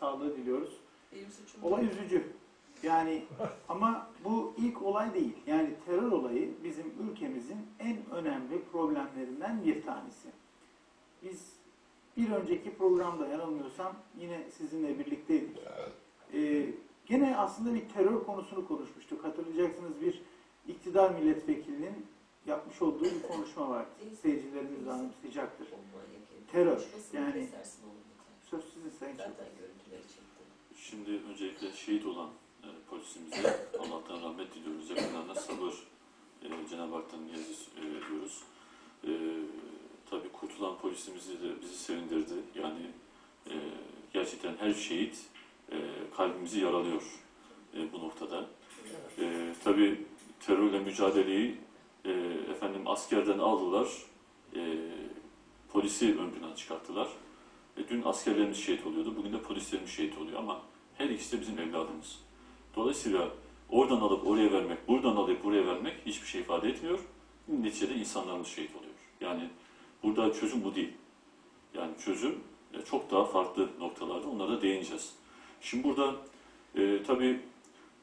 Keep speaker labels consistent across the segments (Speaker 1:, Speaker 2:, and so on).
Speaker 1: başsağlığı diliyoruz. Olay üzücü. Yani ama bu ilk olay değil. Yani terör olayı bizim ülkemizin en önemli problemlerinden bir tanesi. Biz bir önceki programda yanılmıyorsam yine sizinle birlikteydik. Ee, gene aslında bir terör konusunu konuşmuştuk. Hatırlayacaksınız bir iktidar milletvekilinin yapmış olduğu bir konuşma vardı. Seyircilerimiz anımsayacaktır. Terör, yani-
Speaker 2: kesersin onu lütfen.
Speaker 1: Söz sizin Sayın
Speaker 2: Zaten görüntüleri çektim.
Speaker 3: Şimdi öncelikle şehit olan e, polisimize Allah'tan rahmet diliyoruz. Yakınlarına sabır e, Cenab-ı Hak'tan niyaz ediyoruz. E, tabii kurtulan polisimizi de bizi sevindirdi. Yani e, gerçekten her şehit e, kalbimizi yaralıyor e, bu noktada. E, tabii terörle mücadeleyi e, efendim askerden aldılar. E, polisi ön plana çıkarttılar. E, dün askerlerimiz şehit oluyordu. Bugün de polislerimiz şehit oluyor ama her ikisi de bizim evladımız. Dolayısıyla oradan alıp oraya vermek, buradan alıp buraya vermek hiçbir şey ifade etmiyor. Neticede insanlarımız şehit oluyor. Yani burada çözüm bu değil. Yani çözüm e, çok daha farklı noktalarda onlara değineceğiz. Şimdi burada e, tabii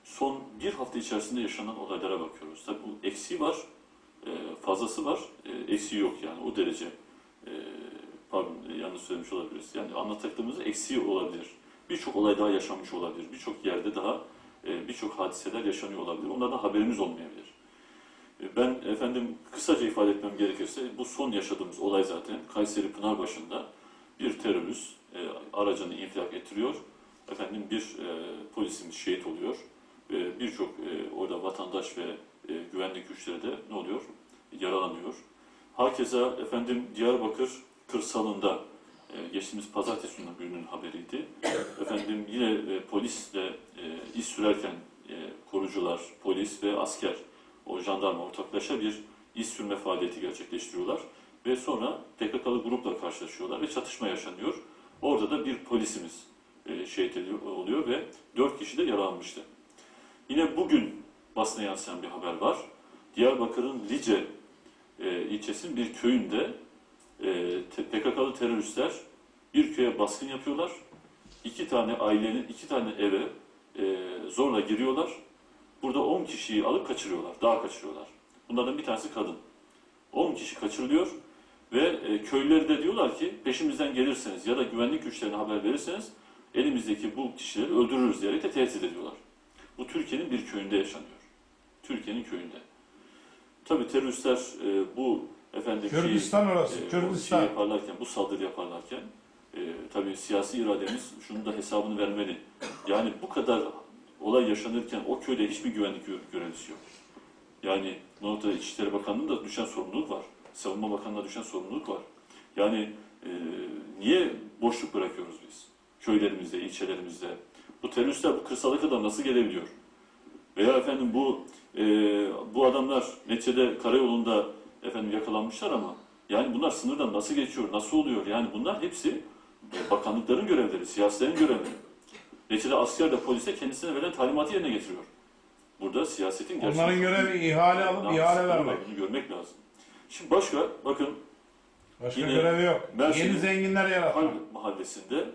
Speaker 3: son bir hafta içerisinde yaşanan olaylara bakıyoruz. Tabii bu eksiği var, e, fazlası var, e, eksiği yok yani o derece. E, pardon e, yanlış söylemiş olabiliriz. Yani anlattıklarımız eksiği olabilir. Birçok olay daha yaşanmış olabilir. Birçok yerde daha e, birçok hadiseler yaşanıyor olabilir. Onlardan haberimiz olmayabilir. E, Ben efendim kısaca ifade etmem gerekirse bu son yaşadığımız olay zaten Kayseri Pınarbaşı'nda bir terörist e, aracını infilak ettiriyor. Efendim bir e, polisimiz şehit oluyor. Ve birçok e, orada vatandaş ve e, güvenlik güçleri de ne oluyor? Yaralanıyor. Hakeza efendim Diyarbakır kırsalında e, geçtiğimiz pazartesi gününün haberiydi. Efendim yine e, polisle e, iş sürerken e, korucular, polis ve asker o jandarma ortaklaşa bir iş sürme faaliyeti gerçekleştiriyorlar. Ve sonra PKK'lı grupla karşılaşıyorlar ve çatışma yaşanıyor. Orada da bir polisimiz e, şehit oluyor ve dört kişi de yaralanmıştı. Yine bugün basına yansıyan bir haber var. Diyarbakır'ın Lice e, ilçesinin bir köyünde e, te- PKK'lı teröristler bir köye baskın yapıyorlar. İki tane ailenin, iki tane eve e, zorla giriyorlar. Burada 10 kişiyi alıp kaçırıyorlar, daha kaçırıyorlar. Bunlardan bir tanesi kadın. 10 kişi kaçırılıyor ve e, köylüleri de diyorlar ki peşimizden gelirseniz ya da güvenlik güçlerine haber verirseniz elimizdeki bu kişileri öldürürüz diyerek de tehdit ediyorlar. Bu Türkiye'nin bir köyünde yaşanıyor. Türkiye'nin köyünde. Tabii teröristler e, bu efendim
Speaker 4: Kürdistan orası,
Speaker 3: e,
Speaker 4: Kürdistan.
Speaker 3: şey yaparlarken, bu saldırı yaparlarken e, tabii siyasi irademiz şunun da hesabını vermeli. Yani bu kadar olay yaşanırken o köyde hiçbir güvenlik gö- görevlisi yok. Yani bu noktada İçişleri Bakanlığı'nda düşen sorumluluk var. Savunma Bakanlığı'na düşen sorumluluk var. Yani e, niye boşluk bırakıyoruz biz? Köylerimizde, ilçelerimizde. Bu teröristler bu kırsala kadar nasıl gelebiliyor? Veya efendim bu e, bu adamlar neticede karayolunda efendim yakalanmışlar ama yani bunlar sınırdan nasıl geçiyor, nasıl oluyor? Yani bunlar hepsi e, bakanlıkların görevleri, siyasilerin görevleri. Neticede asker de polis de kendisine verilen talimatı yerine getiriyor. Burada siyasetin gerçekten...
Speaker 4: Onların görevi ihale alıp ihale vermek.
Speaker 3: Bunu görmek lazım. Şimdi başka, bakın
Speaker 4: Başka
Speaker 3: Yine
Speaker 4: görevi yok.
Speaker 3: Mersin'in
Speaker 4: Yeni zenginler yaratmak.
Speaker 3: Mahallesinde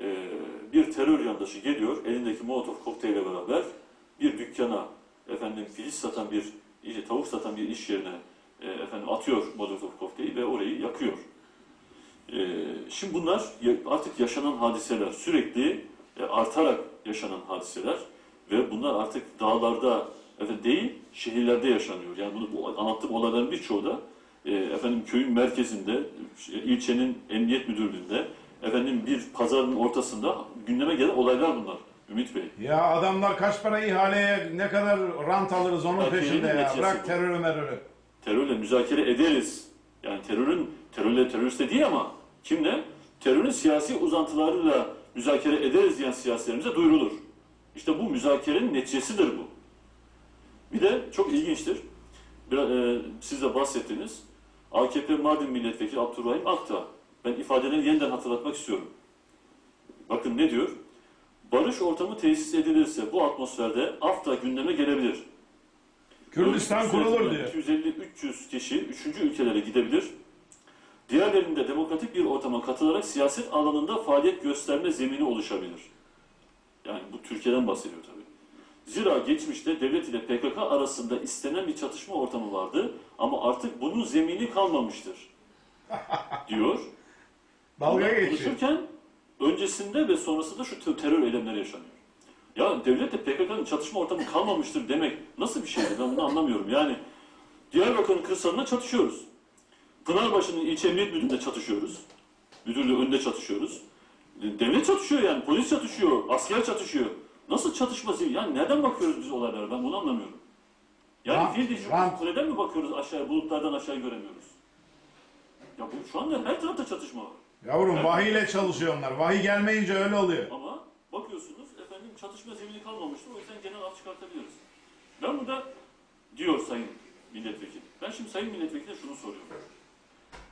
Speaker 3: e, bir terör yandaşı geliyor, elindeki molotof kokteyle beraber bir dükkana efendim filiz satan bir, tavuk satan bir iş yerine efendim atıyor molotof kokteyli ve orayı yakıyor. E, şimdi bunlar artık yaşanan hadiseler, sürekli e, artarak yaşanan hadiseler ve bunlar artık dağlarda efendim, değil, şehirlerde yaşanıyor. Yani bunu bu anlattığım olayların birçoğu da e, efendim köyün merkezinde, ilçenin emniyet müdürlüğünde, efendim bir pazarın ortasında gündeme gelen olaylar bunlar. Ümit Bey.
Speaker 4: Ya adamlar kaç para ihaleye ne kadar rant alırız onun
Speaker 3: Erkeğin
Speaker 4: peşinde ya. Bırak terörü merörü.
Speaker 3: Terörle müzakere ederiz. Yani terörün, terörle terörist de değil ama kimle? Terörün siyasi uzantılarıyla müzakere ederiz diyen siyasilerimize duyurulur. İşte bu müzakerenin neticesidir bu. Bir de çok ilginçtir. Biraz, e, siz de bahsettiniz. AKP Mardin Milletvekili Abdurrahim Akta. Ben ifadelerini yeniden hatırlatmak istiyorum. Bakın ne diyor? Barış ortamı tesis edilirse bu atmosferde AFTA gündeme gelebilir.
Speaker 4: Kürdistan kurulur diyor.
Speaker 3: 250-300 kişi üçüncü ülkelere gidebilir. Diğerlerinde demokratik bir ortama katılarak siyaset alanında faaliyet gösterme zemini oluşabilir. Yani bu Türkiye'den bahsediyor tabii. Zira geçmişte devlet ile PKK arasında istenen bir çatışma ortamı vardı ama artık bunun zemini kalmamıştır. diyor.
Speaker 4: Dalga geçiyor.
Speaker 3: Konuşurken öncesinde ve sonrasında şu terör eylemleri yaşanıyor. Ya devletle PKK'nın çatışma ortamı kalmamıştır demek nasıl bir şeydir ben bunu anlamıyorum. Yani Diyarbakır'ın kırsalında çatışıyoruz. Pınarbaşı'nın ilçe emniyet müdürlüğünde çatışıyoruz. Müdürlüğü önünde çatışıyoruz. Devlet çatışıyor yani, polis çatışıyor, asker çatışıyor. Nasıl çatışma zil? Yani nereden bakıyoruz biz olaylara? Ben bunu anlamıyorum. Yani fil
Speaker 4: rant.
Speaker 3: kuleden mi bakıyoruz aşağıya, bulutlardan aşağı göremiyoruz? Ya bu, şu anda her tarafta çatışma var.
Speaker 4: Yavrum vahiy ile çalışıyorlar. Vahiy gelmeyince öyle oluyor.
Speaker 3: Ama bakıyorsunuz çatışma zemini kalmamıştır. O yüzden genel af çıkartabiliriz. Ben burada diyor Sayın Milletvekili. Ben şimdi Sayın Milletvekiline şunu soruyorum.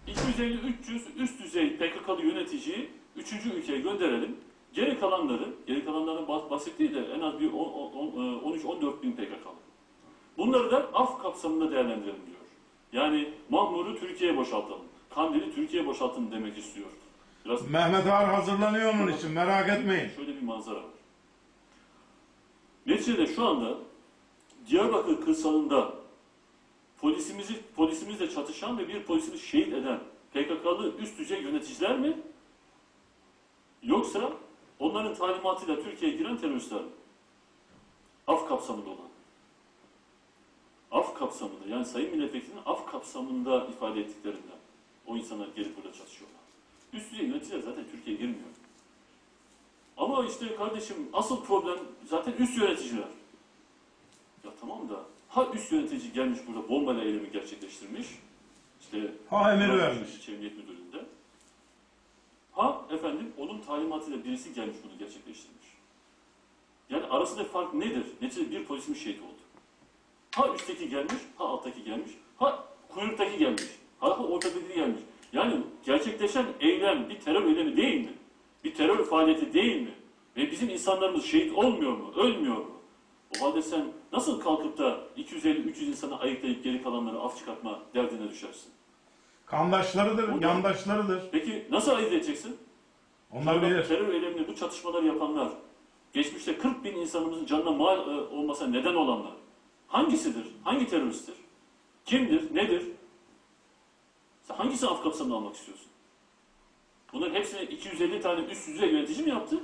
Speaker 3: 250-300 üst düzey PKK'lı yöneticiyi 3. ülkeye gönderelim. Geri kalanları, geri kalanların bah- bahsettiği de en az bir 13-14 bin PKK'lı. Bunları da af kapsamında değerlendirelim diyor. Yani Mahmur'u Türkiye'ye boşaltalım. Kandil'i Türkiye'ye boşaltın demek istiyor. Biraz
Speaker 4: Mehmet Ağar hazırlanıyor onun için merak etmeyin.
Speaker 3: Şöyle bir manzara var. Neticede şu anda Diyarbakır kırsalında polisimizi polisimizle çatışan ve bir polisimizi şehit eden PKK'lı üst düzey yöneticiler mi? Yoksa onların talimatıyla Türkiye'ye giren teröristler mi? Af kapsamında olan. Af kapsamında yani Sayın Milletvekilinin af kapsamında ifade ettiklerinden o insanlar gelip burada çatışıyorlar. Üst düzey yöneticiler zaten Türkiye'ye girmiyor. Ama işte kardeşim asıl problem zaten üst yöneticiler. Ya tamam da ha üst yönetici gelmiş burada bombayla eylemi gerçekleştirmiş. İşte
Speaker 4: Ha emir vermiş.
Speaker 3: Emniyet Müdürlüğü'nde. Ha efendim onun talimatıyla birisi gelmiş bunu gerçekleştirmiş. Yani arasında fark nedir? Neticede bir polisimiz şehit oldu. Ha üstteki gelmiş, ha alttaki gelmiş, ha kuyruktaki gelmiş, ha ortadaki gelmiş. Yani gerçekleşen eylem bir terör eylemi değil mi? Bir terör faaliyeti değil mi? Ve bizim insanlarımız şehit olmuyor mu? Ölmüyor mu? O halde sen nasıl kalkıp da 250-300 insanı ayıklayıp geri kalanları af çıkartma derdine düşersin?
Speaker 4: Kandaşlarıdır,
Speaker 3: Burada-
Speaker 4: yandaşlarıdır.
Speaker 3: Peki nasıl ayırt edeceksin?
Speaker 4: Onlar
Speaker 3: Sonra
Speaker 4: bilir.
Speaker 3: Terör eylemini bu çatışmaları yapanlar, geçmişte 40 bin insanımızın canına mal e, olmasına neden olanlar, hangisidir? Hangi teröristtir? Kimdir? Nedir? Sen hangisini af kapsamına almak istiyorsun? Bunların hepsini 250 tane üst düzey yönetici mi yaptı?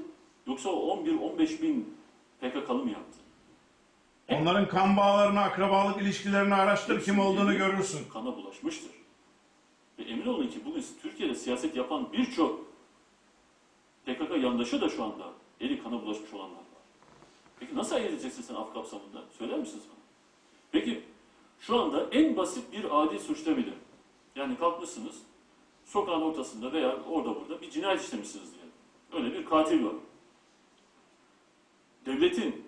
Speaker 3: Yoksa o 11-15 bin PKK'lı mı yaptı?
Speaker 4: Onların kan bağlarını, akrabalık ilişkilerini araştır kim olduğunu görürsün.
Speaker 3: Kana bulaşmıştır. Ve emin olun ki bugün Türkiye'de siyaset yapan birçok PKK yandaşı da şu anda eli kana bulaşmış olanlar var. Peki nasıl ayırt edeceksin sen af kapsamında? Söyler misin bana? Peki şu anda en basit bir adi suçta bile yani kalkmışsınız sokağın ortasında veya orada burada bir cinayet işlemişsiniz diyelim. Öyle bir katil var. Devletin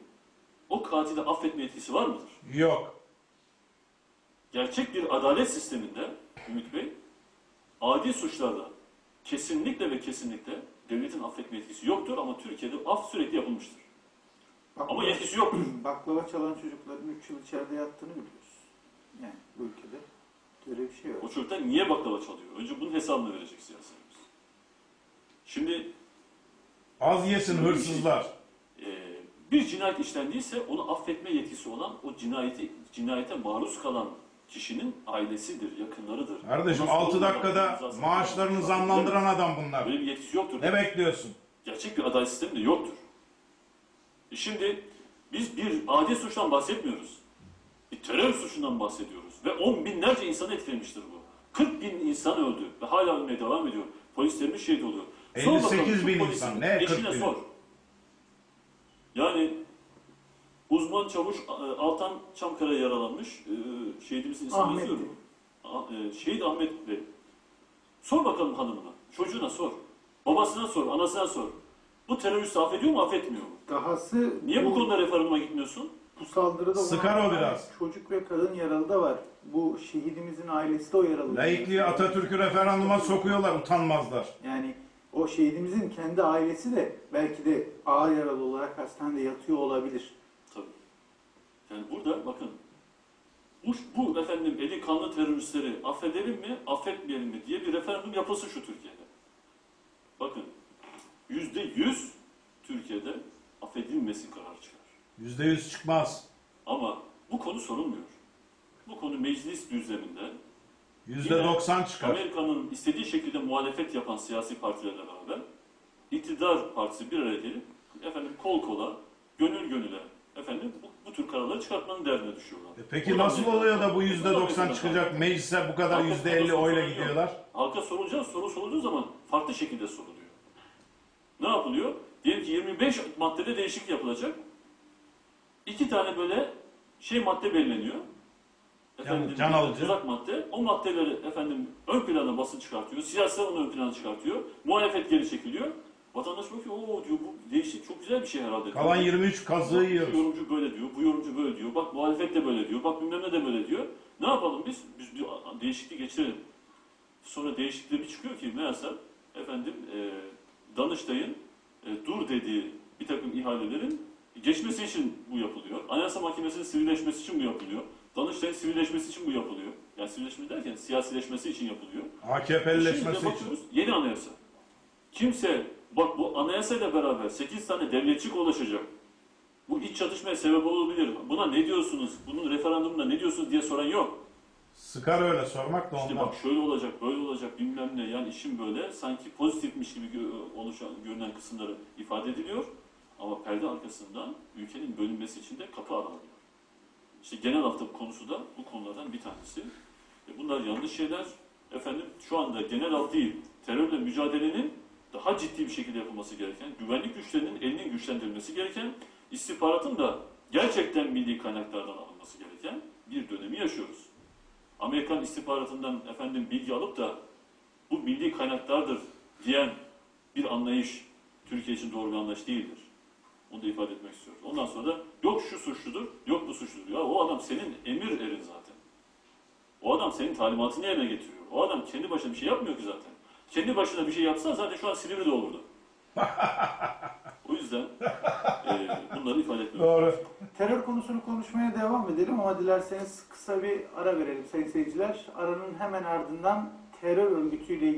Speaker 3: o katili affetme yetkisi var mıdır?
Speaker 4: Yok.
Speaker 3: gerçek bir adalet sisteminde Ümit Bey, adi suçlarda kesinlikle ve kesinlikle devletin affetme yetkisi yoktur ama Türkiye'de af sürekli yapılmıştır. Ama
Speaker 1: Baklava,
Speaker 3: yetkisi yoktur.
Speaker 1: baklava çalan çocukların 3 yıl içeride yattığını biliyoruz. Yani bu ülkede böyle bir şey yok.
Speaker 3: O çocuklar niye baklava çalıyor? Önce bunun hesabını verecek siyasetimiz. Şimdi
Speaker 4: Az yesin hırsızlar.
Speaker 3: e, bir cinayet işlendiyse onu affetme yetkisi olan o cinayeti cinayete maruz kalan kişinin ailesidir, yakınlarıdır.
Speaker 4: Kardeşim
Speaker 3: sonra
Speaker 4: 6
Speaker 3: onun
Speaker 4: dakikada maaşlarını zamlandıran adam bunlar.
Speaker 3: Böyle bir yetkisi yoktur.
Speaker 4: Ne bekliyorsun?
Speaker 3: gerçek bir adalet sistemi de yoktur. E şimdi biz bir adi suçtan bahsetmiyoruz. Bir terör suçundan bahsediyoruz. Ve on binlerce insanı etkilemiştir bu. 40 bin insan öldü ve hala ölmeye devam ediyor. Polislerimiz şehit oluyor. Sor
Speaker 4: 58
Speaker 3: bakalım şu
Speaker 4: bin insan, ne 40
Speaker 3: Eşine
Speaker 4: bin?
Speaker 3: sor. Yani uzman çavuş e, Altan Çamkara'ya yaralanmış. E, Şehidimizin ismini
Speaker 1: Ahmet.
Speaker 3: yazıyorum. E, Şehit Ahmet Bey. Sor bakalım hanımına, çocuğuna sor. Babasına sor, anasına sor. Bu teröristi affediyor mu, affetmiyor mu?
Speaker 1: Dahası
Speaker 3: Niye bu
Speaker 1: bu,
Speaker 3: konuda referanduma gitmiyorsun?
Speaker 1: Bu saldırıda
Speaker 4: Sıkar o biraz.
Speaker 1: çocuk ve kadın yaralı da var. Bu şehidimizin ailesi de o yaralı.
Speaker 4: Laikliği Atatürk'ü referanduma sokuyorlar utanmazlar.
Speaker 1: Yani o şehidimizin kendi ailesi de belki de ağır yaralı olarak hastanede yatıyor olabilir.
Speaker 3: Tabii. Yani burada bakın, bu, bu efendim eli kanlı teröristleri affedelim mi, affetmeyelim mi diye bir referandum yapılsın şu Türkiye'de. Bakın yüzde yüz Türkiye'de affedilmesin kararı çıkar.
Speaker 4: Yüzde yüz çıkmaz.
Speaker 3: Ama bu konu sorulmuyor. Bu konu meclis düzleminde
Speaker 4: Yüzde doksan çıkar.
Speaker 3: Amerika'nın istediği şekilde muhalefet yapan siyasi partilerle beraber iktidar partisi bir araya gelip efendim kol kola, gönül gönüle efendim bu, bu tür kararları çıkartmanın derdine düşüyorlar.
Speaker 4: E Peki
Speaker 3: Buradan
Speaker 4: nasıl oluyor da bu yüzde doksan çıkacak? Meclise bu kadar
Speaker 3: Halka
Speaker 4: yüzde elli oyla gidiyorlar.
Speaker 3: Halka sorulacak soru sorulduğu zaman farklı şekilde soruluyor. Ne yapılıyor? Diyelim ki 25 maddede değişiklik yapılacak. İki tane böyle şey madde belirleniyor.
Speaker 4: Can- can alıcı.
Speaker 3: Tuzak madde. O maddeleri efendim ön plana basın çıkartıyor. Siyasiler onu ön plana çıkartıyor. Muhalefet geri çekiliyor. Vatandaş bakıyor, o diyor bu değişik çok güzel bir şey herhalde.
Speaker 4: Kalan
Speaker 3: diyor.
Speaker 4: 23 kazığı yiyoruz.
Speaker 3: Bu yorumcu böyle diyor, bu yorumcu böyle diyor. Bak muhalefet de böyle diyor, bak bilmem ne de böyle diyor. Ne yapalım biz? Biz bir değişikliği geçirelim. Sonra değişikliği bir çıkıyor ki meğersem efendim e, Danıştay'ın e, dur dediği bir takım ihalelerin geçmesi için bu yapılıyor. Anayasa Mahkemesi'nin sivilleşmesi için bu yapılıyor. Danıştay'ın sivilleşmesi için bu yapılıyor. Yani sivilleşme derken siyasileşmesi için yapılıyor.
Speaker 4: AKP'lileşmesi için.
Speaker 3: bakıyoruz yeni anayasa. Kimse bak bu anayasayla beraber 8 tane devletçik ulaşacak. Bu iç çatışmaya sebep olabilir. Buna ne diyorsunuz? Bunun referandumunda ne diyorsunuz diye soran yok.
Speaker 4: Sıkar öyle sormak da
Speaker 3: İşte
Speaker 4: ondan.
Speaker 3: bak şöyle olacak, böyle olacak bilmem ne. Yani işin böyle sanki pozitifmiş gibi oluşan, görünen kısımları ifade ediliyor. Ama perde arkasından ülkenin bölünmesi için de kapı aranıyor. İşte genel hafta konusu da bu konulardan bir tanesi. E bunlar yanlış şeyler. Efendim şu anda genel alt değil, terörle mücadelenin daha ciddi bir şekilde yapılması gereken, güvenlik güçlerinin elinin güçlendirilmesi gereken, istihbaratın da gerçekten milli kaynaklardan alınması gereken bir dönemi yaşıyoruz. Amerikan istihbaratından efendim bilgi alıp da bu milli kaynaklardır diyen bir anlayış Türkiye için doğru bir anlayış değildir. Onu da ifade etmek istiyoruz. Ondan sonra da yok şu suçludur, yok bu suçludur. Ya o adam senin emir erin zaten. O adam senin talimatını yerine getiriyor. O adam kendi başına bir şey yapmıyor ki zaten. Kendi başına bir şey yapsa zaten şu an Silivri'de olurdu. o yüzden e, bunları ifade etmek
Speaker 4: Doğru.
Speaker 1: Terör konusunu konuşmaya devam edelim ama dilerseniz kısa bir ara verelim sayın seyirciler. Aranın hemen ardından terör örgütüyle ilgili